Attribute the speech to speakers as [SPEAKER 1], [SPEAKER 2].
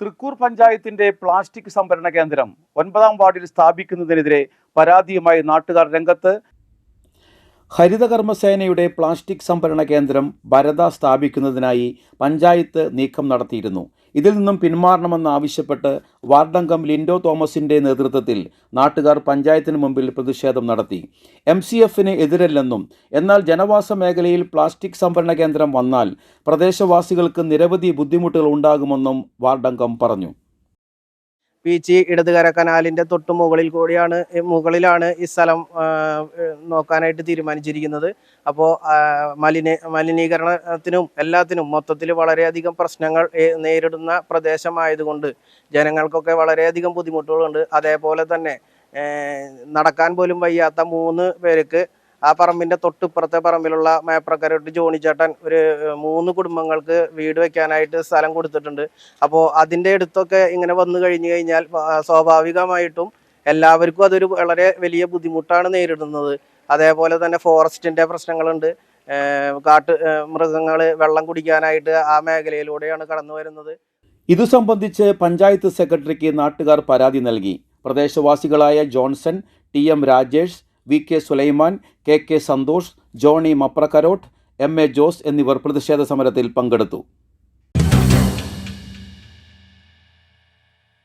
[SPEAKER 1] തൃക്കൂർ പഞ്ചായത്തിന്റെ പ്ലാസ്റ്റിക് സംഭരണ കേന്ദ്രം ഒൻപതാം വാർഡിൽ സ്ഥാപിക്കുന്നതിനെതിരെ പരാതിയുമായി നാട്ടുകാർ രംഗത്ത് ഹരിതകർമ്മസേനയുടെ പ്ലാസ്റ്റിക് സംഭരണ കേന്ദ്രം ഭരത സ്ഥാപിക്കുന്നതിനായി പഞ്ചായത്ത് നീക്കം നടത്തിയിരുന്നു. ഇതിൽ നിന്നും പിന്മാറണമെന്നാവശ്യപ്പെട്ട് വാർഡംഗം ലിൻഡോ തോമസിന്റെ നേതൃത്വത്തിൽ നാട്ടുകാർ പഞ്ചായത്തിന് മുമ്പിൽ പ്രതിഷേധം നടത്തി. എം സി എഫിന് എതിരല്ലെന്നും എന്നാൽ ജനവാസ മേഖലയിൽ പ്ലാസ്റ്റിക് സംഭരണ കേന്ദ്രം വന്നാൽ പ്രദേശവാസികൾക്ക് നിരവധി ബുദ്ധിമുട്ടുകൾ ഉണ്ടാകുമെന്നും വാർഡംഗം പറഞ്ഞു.
[SPEAKER 2] പീച്ചി ഇടതുകര കനാലിന്റെ തൊട്ട് മുകളിൽ കൂടിയാണ് മുകളിലാണ് ഈ സ്ഥലം നോക്കാനായിട്ട് തീരുമാനിച്ചിരിക്കുന്നത്. അപ്പോൾ മലിന മലിനീകരണത്തിനും എല്ലാത്തിനും മൊത്തത്തിൽ വളരെയധികം പ്രശ്നങ്ങൾ നേരിടുന്ന പ്രദേശമായതുകൊണ്ട് ജനങ്ങൾക്കൊക്കെ വളരെയധികം ബുദ്ധിമുട്ടുകളുണ്ട്. അതേപോലെ തന്നെ നടക്കാൻ പോലും വയ്യാത്ത മൂന്ന് പേർക്ക് ആ പറമ്പിന്റെ തൊട്ടിപ്പുറത്തെ പറമ്പിലുള്ള മേപ്രക്കാരോട്ട് ജോണി ചേട്ടൻ ഒരു മൂന്ന് കുടുംബങ്ങൾക്ക് വീട് വെക്കാനായിട്ട് സ്ഥലം കൊടുത്തിട്ടുണ്ട്. അപ്പോൾ അതിന്റെ അടുത്തൊക്കെ ഇങ്ങനെ വന്നു കഴിഞ്ഞു കഴിഞ്ഞാൽ സ്വാഭാവികമായിട്ടും എല്ലാവർക്കും അതൊരു വളരെ വലിയ ബുദ്ധിമുട്ടാണ് നേരിടുന്നത്. അതേപോലെ തന്നെ ഫോറസ്റ്റിന്റെ പ്രശ്നങ്ങളുണ്ട്. കാട്ട് മൃഗങ്ങൾ വെള്ളം കുടിക്കാനായിട്ട് ആ മേഖലയിലൂടെയാണ് കടന്നു വരുന്നത്.
[SPEAKER 1] ഇതു സംബന്ധിച്ച് പഞ്ചായത്ത് സെക്രട്ടറിക്ക് നാട്ടുകാർ പരാതി നൽകി. പ്രദേശവാസികളായ Johnson T M Rajesh V K Sulaiman K K Santhosh Johnny Maprakkarot M A Jose എന്നിവർ പ്രതിഷേധ സമരത്തിൽ പങ്കെടുത്തു.